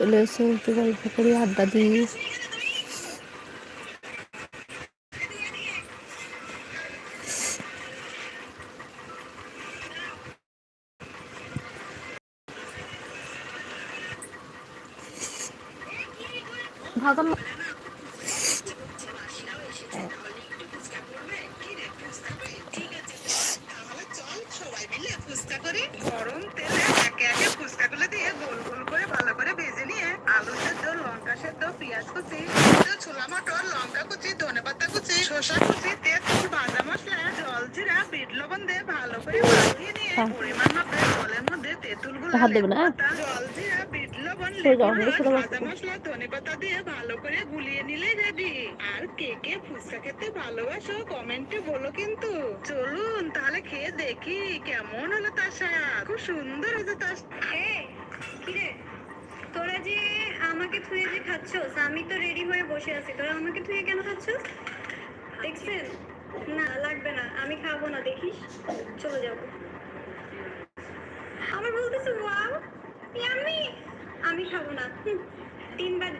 চলে এসে একটু গল্প করি আড্ডা দিই ভাগন তাহলে চল সবাই মিলে ফুচকা করি গরম তেলে একে একে ফুচকাগুলো দিয়ে গোল গোল করে ভালো করে ভেজে নিয়ে আলু সেদ্ধ লঙ্কা সেদ্ধ পেঁয়াজ কুচি সেদ্ধ ছোলা মটর লঙ্কা কুচি ধনে পাতা কুচি শসা কুচি ভাজা মশলা জল জিরা বিট লবণ দিয়ে ভালো করে মাখিয়ে নিয়ে হ্যাঁ। পরিমাণ মতো জলের মধ্যে তেঁতুলগুলো হাত দেবে না? জল জিরা বিট লবণ। ভাজা মশলা ধনে পাতা দিয়ে ভালো করে গুলিয়ে নিলে রেডি আর কে কে ফুচকা খেতে ভালোবাসো কমেন্টে বলো কিন্তু। চলুন তাহলে খেয়ে দেখি কেমন হলো স্বাদ। খুব সুন্দর হয়েছে তার এই, কিরে? তোরা যে আমাকে থুয়ে যে খাচ্ছস আমি তো রেডি হয়ে বসে আছি। তোরা আমাকে থুয়ে কেন খাচ্ছস দেখছেন? না, লাগবে না। আমি খাব না, দেখিস। চলে যাব। আমার বলতেছে, ওয়াও, ইয়াম্মি। আমি খাব না। তিনবার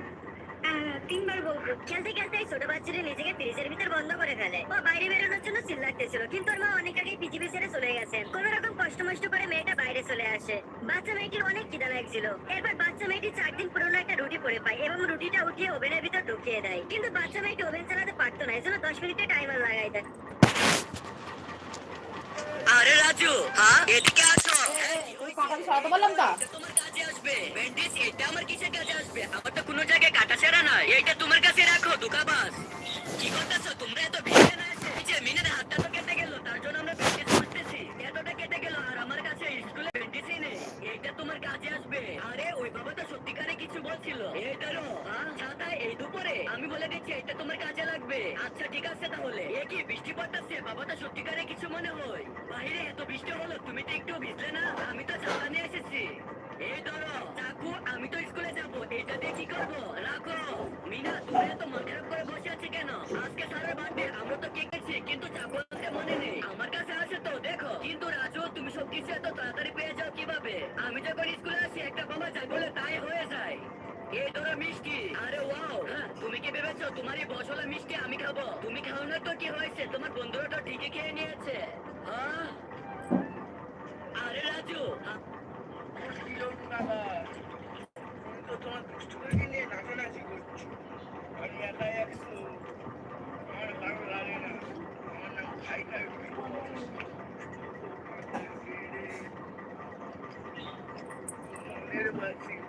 তিনবার বলব। খেলতে খেলতে ছোট বাচ্চারা নিজেকে ফ্রিজের ভিতর বন্ধ করে ফেলে। ও বাইরে বেরোনোর জন্য চিল্লাতেছিল কিন্তু ওর মা অনেক আগেই পৃথিবী ছেড়ে চলে গেছেন কোন রকম কষ্ট মষ্ট করে মেয়েটা বাইরে চলে আসে। বাচ্চা মেয়েটির অনেক খিদা লাগছিল। এরপর বাচ্চা মেয়েটি চার দিন পুরনো একটা পরে পায় এবং রুটিটা উঠিয়ে ওভেনের ভিতর ঢুকিয়ে দেয়। কিন্তু বাচ্চা মেয়েটি ওভেন চালাতে পারতো না এজন্য দশ মিনিটে টাইমার লাগাই দেয়। আরে রাজু হ্যাঁ? এদিকে আসো। কাটাকে সরাতে বললাম তো? এটা তোমার কাজে আসবে। ব্যান্ডেজ এটা আমার কিসের কাজে আসবে? আমার তো কোনো জায়গায় কাটা সেরা নয়। এইটা তোমার কাছে রাখো দুকাবাস কি করতেছো? তোমরা এত ভিড়ে না এসে? মিনের হাতটা তো কেটে গেল তার জন্য আমরা ব্যান্ডেজ করতেছি এতটা কেটে গেল আর আমার কাছে স্কুলে ব্যান্ডেজই এইটা তোমার কাজে আসবে। আরে, ওই বাবা তো সত্যিকারে কিছু বলছিল। এইটারও হ্যাঁ ছাতা এই দুপুরে। আমি বলে দিচ্ছি, এটা তোমার কাজে লাগবে। আচ্ছা ঠিক আছে তাহলে। এ কি, বৃষ্টি পড়তেছে? বাবা তো সত্যিকারে কিছু মনে হয়। বাইরে এত বৃষ্টি হলো, তুমি তো একটু ভিজলে না? আমি তো ছাতা নিয়ে এসেছি। এই ধরো, চাকু, আমি তো স্কুলে যাব। এইটা দিয়ে কি করব? রাখো। মিনা, তুমি এত মন খারাপ করে বসে আছি কেন? আজকে সারা বার্থডে আমরা তো কেক খেয়েছি, কিন্তু চাকু মনে নেই। আমার কাছে আছে তো, দেখো। কিন্তু রাজু, তুমি সব কিছু এত তাড়াতাড়ি পেয়ে কীভাবে আমি যখন স্কুলে আসি একটা বাবা যা বলে তাই হয়ে যায়। এই ধরো মিষ্টি। আরে ওয়াও। হ্যাঁ, তুমি কি ভেবেছো? তোমার এই বসলা মিষ্টি আমি খাব। তুমি খাও না তো কি হয়েছে? তোমার বন্ধুরা তো ঠিকই খেয়ে নিয়েছে। হ্যাঁ? আরে রাজু। হ্যাঁ, তোমার দুষ্টু করে নিয়ে নাচানাচি করছ। আমি একাই একশো আমার ভালো লাগে না আমার নাম ফাইটার মনের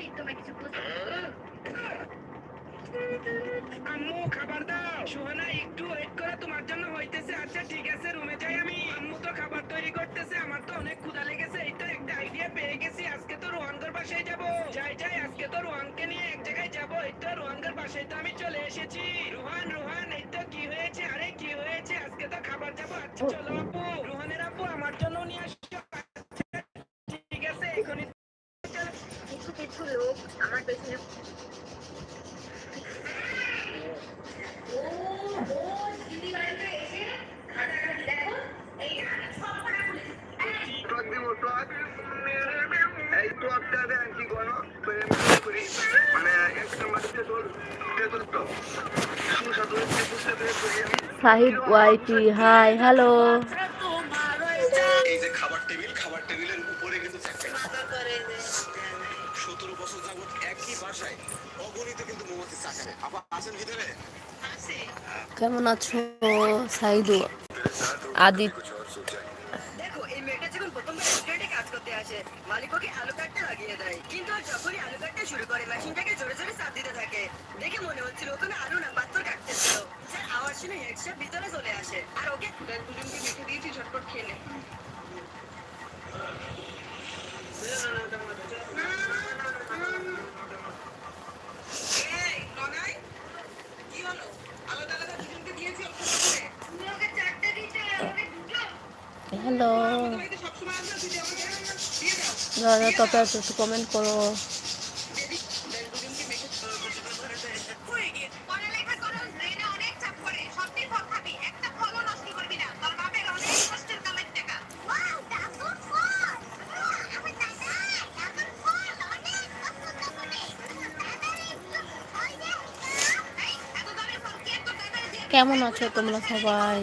তুমি তো গরিব তোমার কিছু আম্মু, খাবার দাও। সোহানা, একটু ওয়েট করো, তোমার জন্য হইতেছে। আচ্ছা ঠিক আছে, রুমে যাই আমি। আম্মু তো খাবার তৈরি করতেছে, আমার তো অনেক ক্ষুধা লেগেছে, এই তো একটা আইডিয়া পেয়ে গেছি। আজকে তো রোহানগর বাসায় যাব। যাই যাই, আজকে তো রোহানকে নিয়ে এক জায়গায় যাব। এই তো রোহানগর বাসায় তো আমি চলে এসেছি। রোহান রোহান, এই তো কি হয়েছে? আরে, কি হয়েছে? আজকে তো খাবার যাব। আচ্ছা চলো আপু রোহানের আপু আমার জন্য নিয়ে আসছো আচ্ছা, ঠিক আছে এখনই চলো। কিছু কিছু লোক আমার পেছনে টক দিব টক এই টকটা দেন কি কোনো মানে একটা মাটিতে তোর তেঁতুল টক সুস্বাদু হচ্ছে বুঝতে পেরেছি আমি সাহিদ ওয়াইটি হাই হ্যালো এই যে খাবার টেবিল খাবার টেবিলের বাসায়। অগণিত কিন্তু মৌমাছি চাষে আবার আছেন ভিতরে? কেমন আছো সাইদ? আদিত দেখো এই মেয়েটা যখন প্রথমবার রেস্টুরেন্টে কাজ করতে আসে মালিক ওকে আলু কাটতে লাগিয়ে দেয়। কিন্তু যখনই আলু কাটতে শুরু করে মেশিনটাকে জোরে জোরে চাপ দিতে থাকে। দেখে মনে হচ্ছিল ওখানে আলু না পাথর কাটতেছিল যার আওয়াজ আসে না ভিতরে চলে আসে। আর ওকে দেখ দুজনকে রেখে দিয়েছি ঝটপট খেয়ে নে এই, ননাই, কি হলো? আলাদা আলাদা দুজনকে দিয়েছি অল্প করে। তুমি ওকে চারটে দিতে আমাকে দুটো হ্যালো আমাদের বাড়িতে সবসময় আসবে, তুই যেমন দিয়ে দাও। যারা টপে আছে একটু কমেন্ট করো দেখ দুজনকে মেখে হয়ে গিয়ে পড়ালেখা করো ব্রেনে অনেক চাপ পড়ে সবটি ফল খাবি একটা ফলও নষ্ট করবি না তোর বাপের অনেক কষ্টের কামের টাকা ওয়াও দারুণ ফল আমার দাদা দারুণ ফল অনেক পছন্দ করে এত দামি ফল কে তোর দাদারে দিয়ে কেমন আছো তোমরা সবাই?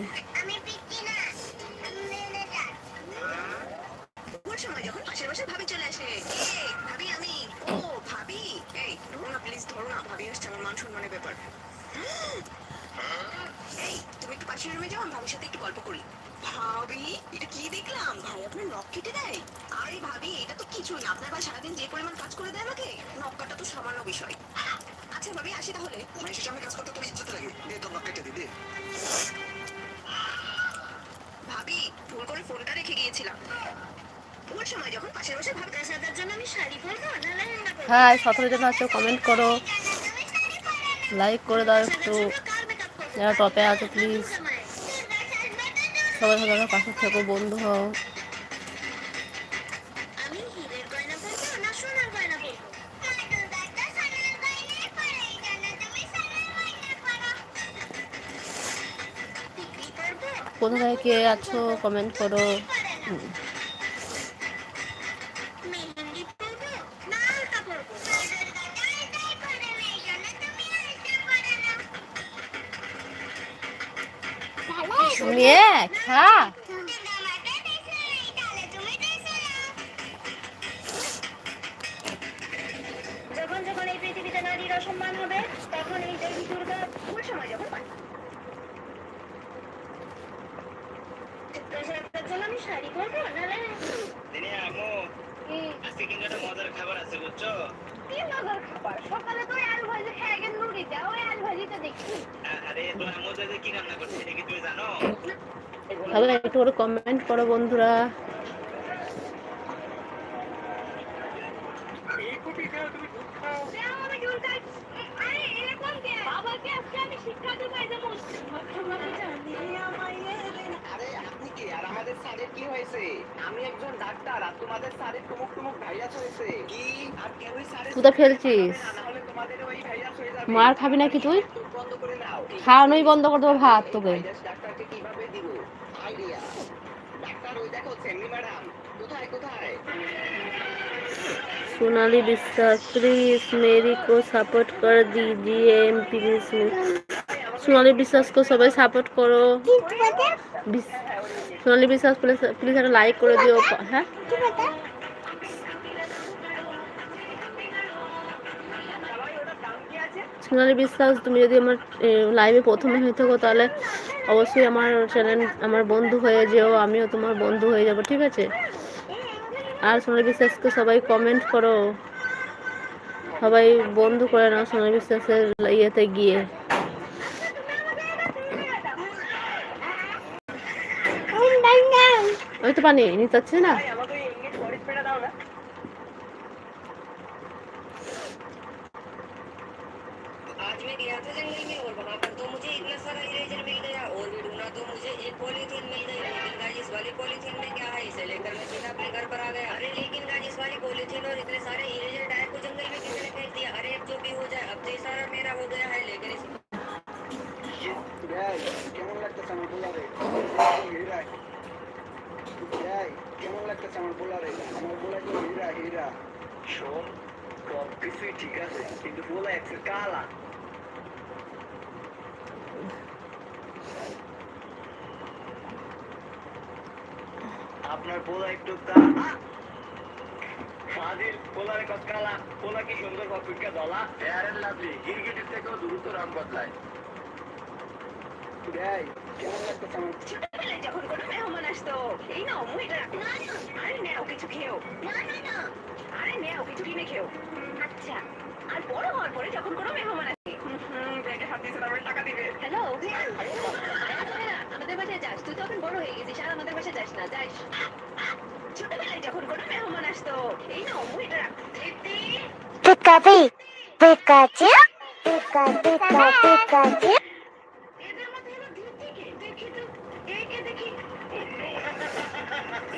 সময় যখন পাশের বাসায় ভাবি চলে আসে এই ভাবি আমি ও ভাবি এই ধরো না প্লিজ ধরো না ভাবি আসছে আমার মান সম্মানের ব্যাপার। এই তুমি একটু পাশের রুমে যাও আমি ভাবির সাথে একটু গল্প করি। ভাবি এটা কি দেখলাম? ভাই আপনার নখ কেটে দেয়? আরে ভাবি এটা তো কিছুই না আপনার ভাই সারাদিন যে পরিমাণ কাজ করে দেয় আমাকে নখ কাটা তো সামান্য বিষয়। আচ্ছা ভাবি আসি তাহলে। মাইশের সামনে কাজ করতে তোর ইজ্জত লাগে দে তোর নখ কেটে দি দে। ভাবি ভুল করে ফোনটা রেখে গিয়েছিলাম। হাই সতেরো জন আছো কমেন্ট করো। লাইক করে দাও একটু। যারা টপে আছো প্লিজ সবাই সবাই পাশে থেকো বন্ধু হও। কোথায় কে আছো কমেন্ট করো। কিন্তু একটা মজার খাবার আছে বুঝছ? কি মজার খাবার? সকালে তো আলু ভাজি খেয়ে গেল নুড়ি যা ওই আলু ভাজিটা দেখি আরে তোর আম্মু যে কি রান্না করছে এটা কি তুমি জানো? তাহলে একটু করে কমেন্ট করো বন্ধুরা যাও আমাকে উল্টাই আরে এরকম কে বাবাকে আজকে আমি শিক্ষা দেবো এই যেমন আরে আপনি কি আর আমাদের স্যারের কি হয়েছে আমি একজন ডাক্তার আর তোমাদের স্যারের টুমুক টুমুক ভাইরাস হয়েছে কি আর কেউই স্যারের কোথায় ফেলছিস না হলে তোমাদের ওই ভাইরাস হয়ে যাবে মার খাবি নাকি তুই চোখ বন্ধ করে নাও খাওয়ানোই বন্ধ করে দেবো ভাত তোকে ভাইরাস ডাক্তারকে কিভাবে দিব আইডিয়া ডাক্তার ওই দেখো সেমনি ম্যাডাম কোথায় কোথায় सोनाली विश्वास प्लीज मेरी को सपोर्ट कर दीजिए प्लीज সোনালি বিশ্বাসকে সবাই সাপোর্ট করো বিশ- সোনালি বিশ্বাস প্লিজ প্লিজ একটা লাইক করে দিও হ্যাঁ সোনালি বিশ্বাস, তুমি যদি আমার লাইভে প্রথমে হয়ে থাকো, তাহলে অবশ্যই আমার চ্যানেল আমার বন্ধু হয়ে যেও, আমিও তোমার বন্ধু হয়ে যাব, ঠিক আছে? আর সোনালি বিশ্বাসকে সবাই কমেন্ট করো। সবাই বন্ধু করে নাও সোনালি বিশ্বাসের ইয়েতে গিয়ে। ওই তো পানি, নিতে না? मैं गया था जंगल में और वहाँ पर तो मुझे इतना सारा इरेजर मिल गया और भी ढूंढा तो मुझे एक पॉलीथीन मिल गई लेकिन गाइस इस वाली पॉलीथीन में क्या है इसे लेकर मैं सीधा अपने घर पर आ गया अरे लेकिन गाइस इस वाली पॉलीथीन और इतने सारे इरेजर डायरेक्ट को जंगल में किसने फेंक दिया अरे अब जो भी हो जाए अब तो ये सारा मेरा हो गया है लेकिन इस কেমন লাগতেছে আমার বোলারে হিরা কেমন লাগতেছে আমার বোলারে আমার বোলার হিরা হিরা শোন সব কিছুই ঠিক আছে কিন্তু বোলা একটু কালা আপনার পোলা একটু ফাজিল পোলারে কত কালা পোলা কি সুন্দর কপিকা দলা লাভলি গিরগিটির থেকেও দ্রুত রাম বদলায়। দেয় কেমন লাগতেছে আমার? ছোটবেলায় যখন কোনো মেহমান আসতো এই নাও মুড়িটা রাখো। আরে নেও কিছু খেও আরে নেও কিছু কিনে খেও আচ্ছা আর বড় হওয়ার পরে যখন কোনো মেহমান হ্যালো আমাদের বাসায় যাস তুই তো বড় হয়ে গেছিস আর আমাদের বাসায় যাস না যাস। ছোটবেলায় যখন কোনো মেহমান আসতো এই না এটা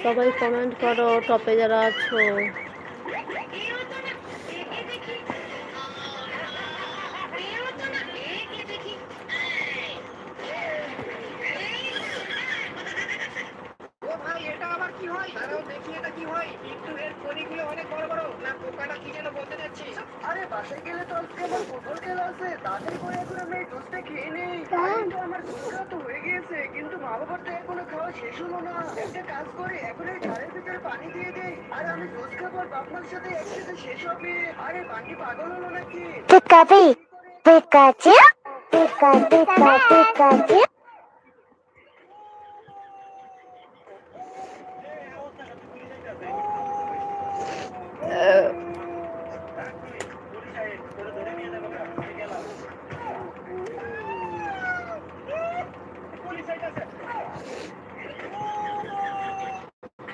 সবাই কমেন্ট করো টপে যারা আছো। কি হয়? একটু এর কড়িগুলো অনেক বড় বড়। না পোকাটা কি যেন বলতে যাচ্ছি? আরে বাসায় গেলে তো আজকে আমার ফুটবল খেলা আছে তাদের করে এখন আমি এই জুসটা খেয়ে নেই। আরে তো আমার জুসটা তো হয়ে গিয়েছে কিন্তু মা বাবার তো এখনও খাওয়া শেষ হলো না। একটা কাজ করে এখন এই ঝাড়ের ভিতরে পানি দিয়ে দেই আর আমি জুস খাব আর বাপমার সাথে একসাথে শেষ হবে। আরে পানি পাগল হলো নাকি? Pikachu, Pikachu, Pikachu, Pikachu.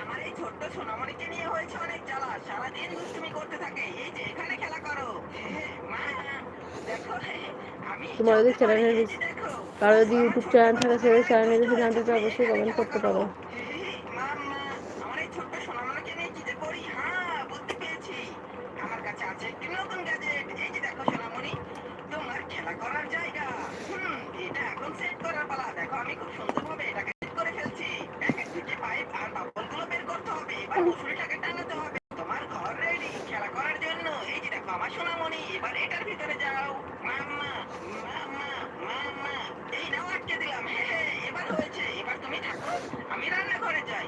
আমার এই ছোট্ট সোনামণিকে নিয়ে হয়েছে অনেক জ্বালা সারাদিন দুষ্টুমি করতে থাকে এই যে এখানে খেলা করো মা দেখো আমি তোমার যদি চ্যানেলের দেখো কারও যদি ইউটিউব চ্যানেল থাকে, সেই চ্যানেলে যদি জানতে চাও, অবশ্যই কমেন্ট করতে পারো। আমার সোনামণি তোমার খেলা করার জায়গা আমি রান্নাঘরে যাই।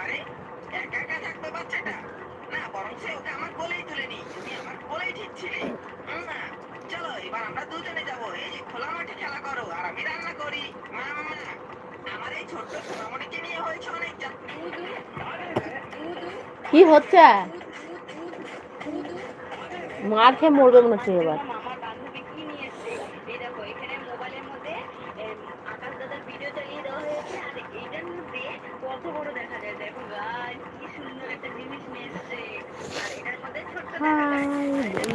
আরে, একা একা থাকবে বাচ্চাটা? না, বরং সে ওকে আমার কোলেই তুলে নি তুমি আমার কোলেই ঠিক ছিলে। চলো, এবার আমরা দুজনে যাব। এই, খোলা মাঠে খেলা করো, আর আমি রান্না করি। মাম্মা আমার এই ছোট্ট সোনামণিকে নিয়ে হয়েছে অনেক কি হচ্ছে? মার খেয়ে মরবে মনে হচ্ছে এবার আমার বান্ধবী কি নিয়ে এসছে এই দেখো এখানে মোবাইলের মধ্যে এম, আকাশ দাদার ভিডিও চালিয়ে দেওয়া হয়েছে আর এটার মধ্যে কত বড় দেখা যায় দেখো গাইস কি সুন্দর একটা জিনিস নিয়ে এসছে আর এটার মধ্যে ছোট্ট দেখা যায় হাই বন্ধুরা সবাই কমেন্ট করো দেখি মামা কত সুন্দর জিনিস নিয়ে এসছে না তোর জন্য আমি তুলতে পারছি না তুই কি পারিস তো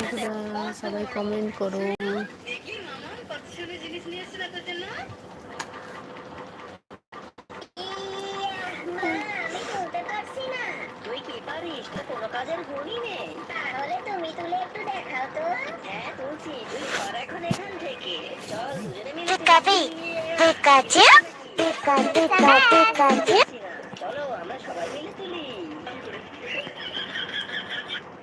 কোনো কাজের গুণই নেই তাহলে তুমি তুলে একটু দেখাও তো হ্যাঁ তুলছি তুই সর এখন এখান থেকে চল দুজনে মিলে Pikachu, Pikachu, Pikachu, Pikachu. চলো আমরা সবাই মিলে তুলি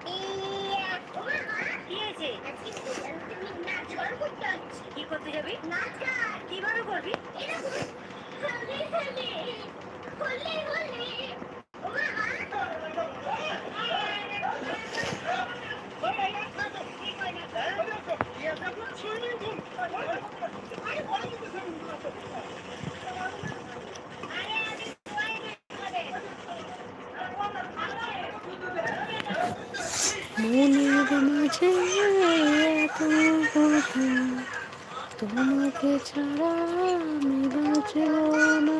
ইয়া, ওমা মা, কি হয়েছে আজকে প্রধান তুমি নাচ গান করতে হচ্ছে। কি করতে যাবি? কীভাবে করবি এরকম হলে হলে, হলে হলে। ওমা মা। মনের মাঝে এত কথা তোমাকে ছাড়া আমি বাঁচব না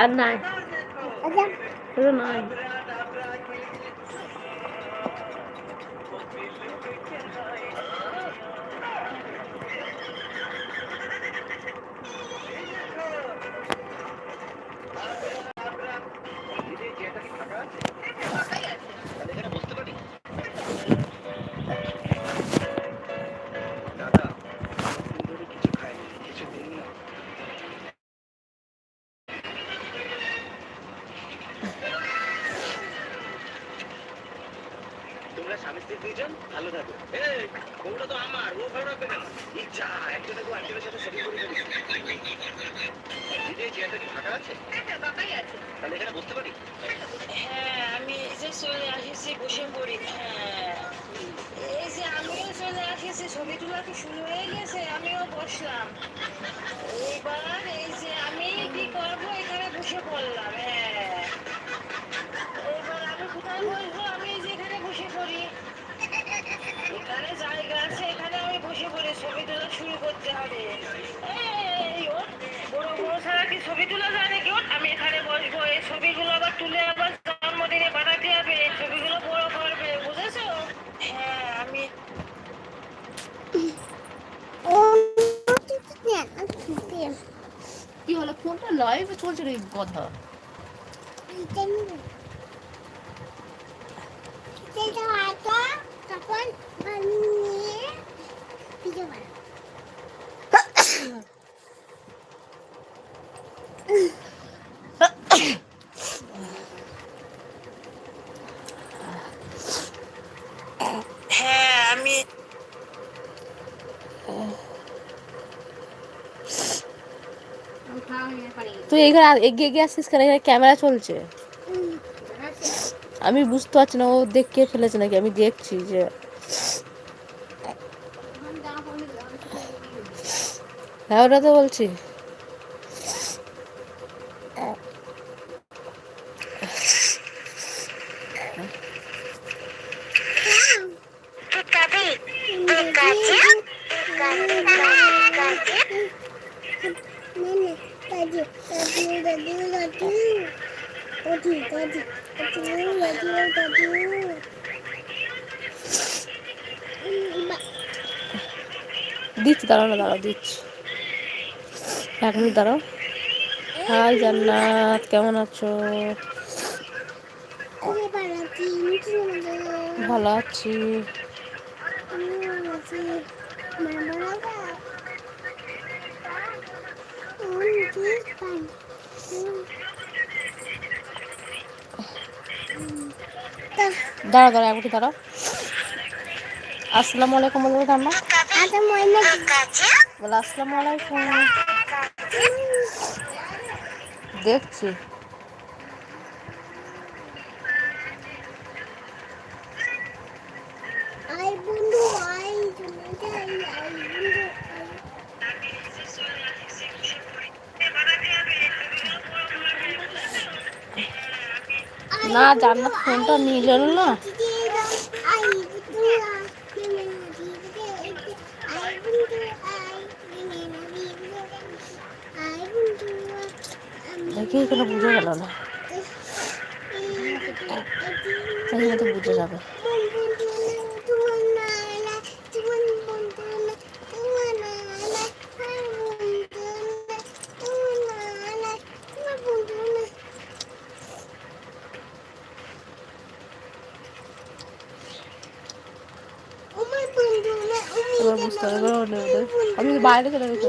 আর নাই ওটা নাই আছে? তাহলে এখানে বসতে পারি? হ্যাঁ আমি এই যে চলে আসিছি, বসে পড়ি। হ্যাঁ। কি শুরু হয়ে গেছে? আমিও বসলাম। এই যে আমি বসে পড়লাম হ্যাঁ। এবার আমি আমি বসে পড়ি। এখানে জায়গা আছে, এখানে আমি বসে পড়ি। ছবি তোলা শুরু করতে হবে। এই ছাড়া কি ছবি তোলা যায় নাকি ওর আমি এখানে বসবো এই ছবিগুলো আবার তুলে আবার জন্মদিনে পাঠাতে হবে। এই ছবিগুলো বড় করবে বুঝেছ? হ্যাঁ আমি কি হলো ফোনটা লাইভে চলছে রে কথা? তখন বানিয়ে ভিডিও বানাবো হ্যাঁ আমি তুই এখানে এগিয়ে এগিয়ে আসছিস কেন? এখানে ক্যামেরা চলছে। আমি বুঝতে পারছি না, ও দেখে ফেলেছে নাকি? আমি দেখছি যে হ্যাঁ ওটা তো বলছি। দাঁড়াও না দাঁড়াও দিচ্ছি। এক মিনিট দাঁড়াও। হাই জান্নাত কেমন আছো। ভালো আছি দাঁড়া দাঁড়া এক মিনিট দাঁড়াও। আসসালামু আলাইকুম বলব ময়না বলে আসসালামু আলাইকুম। দেখছি। না জান্নাত ফোনটা নিয়ে গেল না আই বন্ধু আই বন্ধু আই আই বন্ধু দেখি এখানে বুঝে গেল না। এখানে তো বুঝে যাবে। আমি বাইরে চলে গেছি।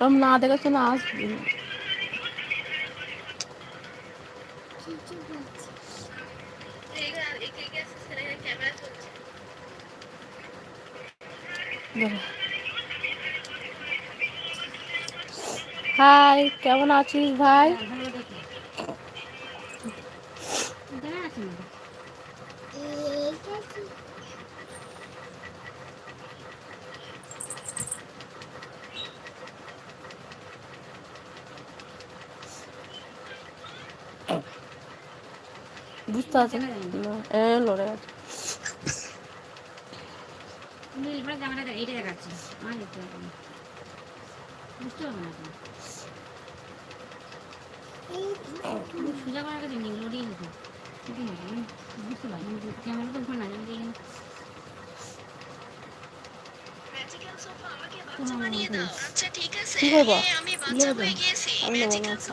open, open, open. And then I'll be giving, giving, and then I'll be giving, giving, জলে দেখা যাবে হাই হ্যালো হ্যাপি নেক্সট ওরম না দেখে তো না আসবি হাই কেমন আছিস ভাই বুঝতে পারছি না এ লড়ে গেছে কিন্তু এবার জামাটা এইটা দেখাচ্ছি আমার দেখতে পাবো না বুঝতে পারব না তুমি সোজা করার কাছে নেই লড়িয়ে যেত ঠিক আছে আমি বুঝতে পারি ক্যামেরা তো ফোন না আমি দেখি কি করব আমি নেব না আচ্ছা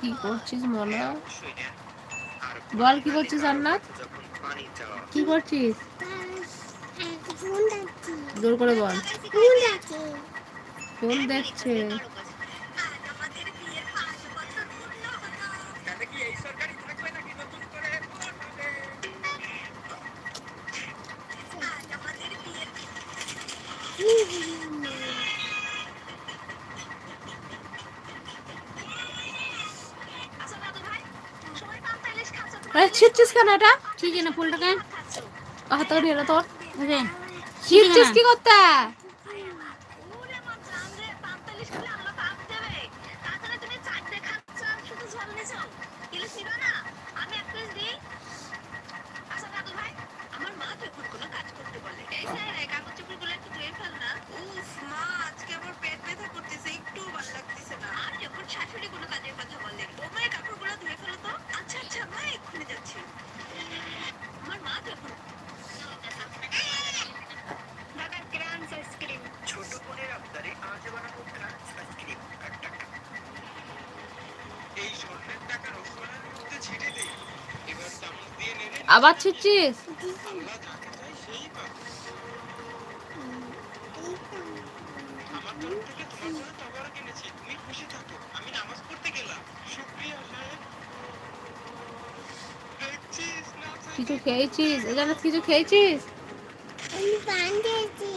কি করছিস মনে? বল কি করছিস আন্নাত? কি করছিস? জোর করে বল। ফোন দেখছে। দিচ্ছিস কেন এটা? ঠিক না ফুলটাকে। হাতে করে তোর। দিচ্ছিস কি করতে? তুমি চাট দেখাচ্ছ আবার ছুটছিস? কিছু খেয়েছিস? এখানে কিছু খেয়েছিস? আমি পান খেয়েছি